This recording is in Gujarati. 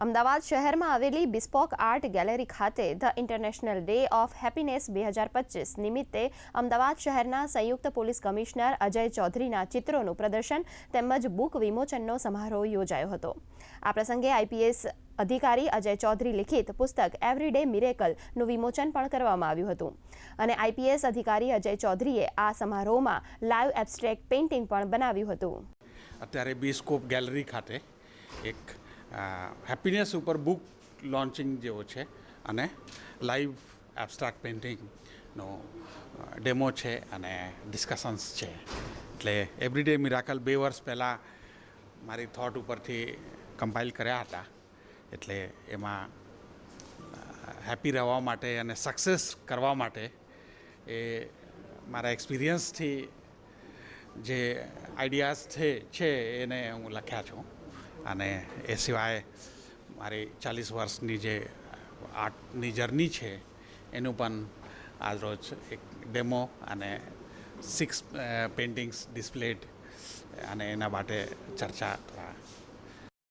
અમદાવાદ શહેરમાં આવેલી બિસ્પોક આર્ટ ગેલેરી ખાતે the international day of happiness બે હજાર પચીસ નિમિત્તે અમદાવાદ શહેરના સંયુક્ત પોલીસ કમિશનર અજય ચૌધરીના ચિત્રોનું પ્રદર્શન તેમજ બુક વિમોચનનો સમારોહ યોજાયો હતો. આ પ્રસંગે આઈપીએસ અધિકારી અજય ચૌધરી લિખિત પુસ્તક એવરીડે મિરેકલનું વિમોચન પણ કરવામાં આવ્યું હતું. અને આઈપીએસ અધિકારી અજય ચૌધરીએ આ સમારોહમાં લાઈવ એબ્સ્ટ્રેક્ટ પેઇન્ટિંગ પણ બનાવ્યું હતું. અત્યારે બી ગેલેરી ખાતે એક હેપીનેસ ઉપર બુક લોન્ચિંગ જેવો છે અને લાઈવ એબ્સ્ટ્રાક્ટ પેઇન્ટિંગનો ડેમો છે અને ડિસ્કશન્સ છે. એટલે એવરીડે મિરાકલ બે વર્ષ પહેલાં મારી થોટ ઉપરથી કમ્પાઇલ કર્યા હતા. એટલે એમાં હેપી રહેવા માટે અને સક્સેસ કરવા માટે એ મારા એક્સપિરિયન્સથી જે આઈડિયાઝ છે એને હું લખ્યા છું. અને એ સિવાય મારી ચાલીસ વર્ષની જે આર્ટની જર્ની છે, એનું પણ આજરોજ એક ડેમો અને સિક્સ પેઇન્ટિંગ્સ ડિસ્પ્લેડ અને એના માટે ચર્ચા